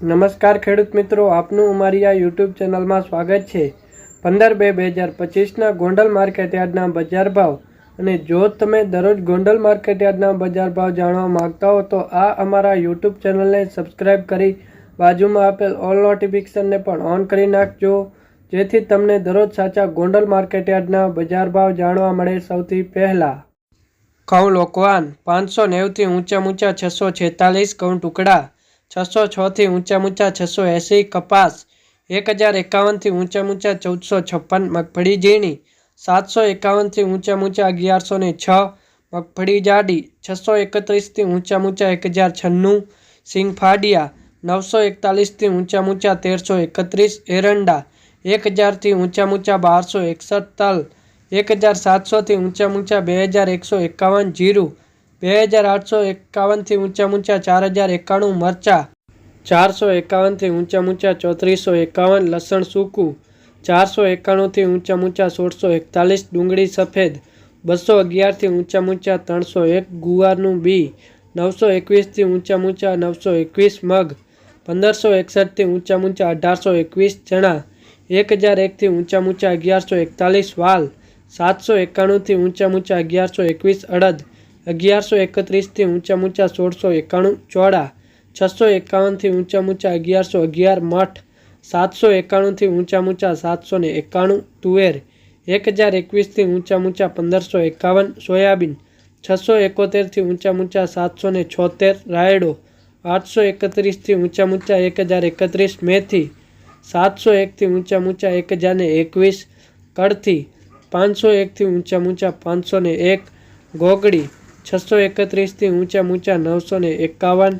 નમસ્કાર ખેડૂત મિત્રો, આપનું અમારી આ યુટ્યુબ ચેનલમાં સ્વાગત છે. પંદર બે બે હજાર પચીસના ગોંડલ માર્કેટયાર્ડના બજાર ભાવ અને જો તમે દરરોજ ગોંડલ માર્કેટ યાર્ડના બજાર ભાવ જાણવા માંગતા હો, તો આ અમારા યુટ્યુબ ચેનલને સબસ્ક્રાઈબ કરી બાજુમાં આપેલ ઓલ નોટિફિકેશનને પણ ઓન કરી નાખજો, જેથી તમને દરરોજ સાચા ગોંડલ માર્કેટ યાર્ડના બજાર ભાવ જાણવા મળે સૌથી પહેલાં. ઘઉં લોકવાન પાંચસો નેવથી ઊંચા ઊંચા છસો છેતાલીસ ઘઉં ટુકડા છસો છથી ઊંચા ઊંચા છસો એંસી કપાસ, એક હજાર એકાવનથી ઊંચા ઊંચા ચૌદસો છપ્પન મગફળી ઝીણી, સાતસો એકાવનથી ઊંચા ઊંચા અગિયારસો ને છ મગફળી જાડી, છસો એકત્રીસથી ઊંચા ઊંચા એક હજાર છન્નું સિંગફાડિયા, નવસો એકતાલીસથી ઊંચા ઊંચા તેરસો એકત્રીસ એરંડા, એક હજારથી ઊંચા ઊંચા બારસો એકસઠ તલ, એક હજાર સાતસોથી ઊંચા ઊંચા બે હજાર એકસો એકાવન જીરું બે હજાર આઠસો એકાવનથી ઊંચા ઊંચા ચાર હજાર એકાણું મરચાં, ચારસો એકાવનથી ઊંચા ઊંચા ચોત્રીસો એકાવન લસણ સૂકું, ચારસો એકાણુંથી ઊંચા ઊંચા સોળસો એકતાલીસ ડુંગળી સફેદ, બસો અગિયારથી ઊંચા ઊંચા ત્રણસો એક ગુવારનું બી, નવસો એકવીસથી ઊંચા ઊંચા નવસો એકવીસ મગ, પંદરસો એકસઠથી ઊંચા ઊંચા અઢારસો એકવીસ ચણા, એક હજાર એકથી ઊંચા ઊંચા અગિયારસો એકતાલીસ વાલ, સાતસો એકાણુંથી ઊંચા ઊંચા અગિયારસો એકવીસ અડદ અગિયારસો એકત્રીસથી ઊંચા ઊંચા સોળસો એકાણું, ચોળા છસો એકાવનથી ઊંચા ઊંચા અગિયારસો અગિયાર, મઠ સાતસો એકાણુંથી ઊંચા ઊંચા સાતસો ને એકાણું, તુવેર એક હજાર એકવીસથી ઊંચા ઊંચા પંદરસો એકાવન, સોયાબીન છસો એકોતેરથી ઊંચા ઊંચા સાતસો ને છોતેર, રાયડો આઠસો એકત્રીસથી ઊંચા ઊંચા એક હજાર એકત્રીસ, મેથી સાતસો એકથી ઊંચા ઊંચા એક હજાર ને એકવીસ કડથી પાંચસો એકથી ઊંચા ઊંચા પાંચસો ને એક ગોગડી છસો એકત્રીસથી ઊંચા ઊંચા નવસો ને એકાવન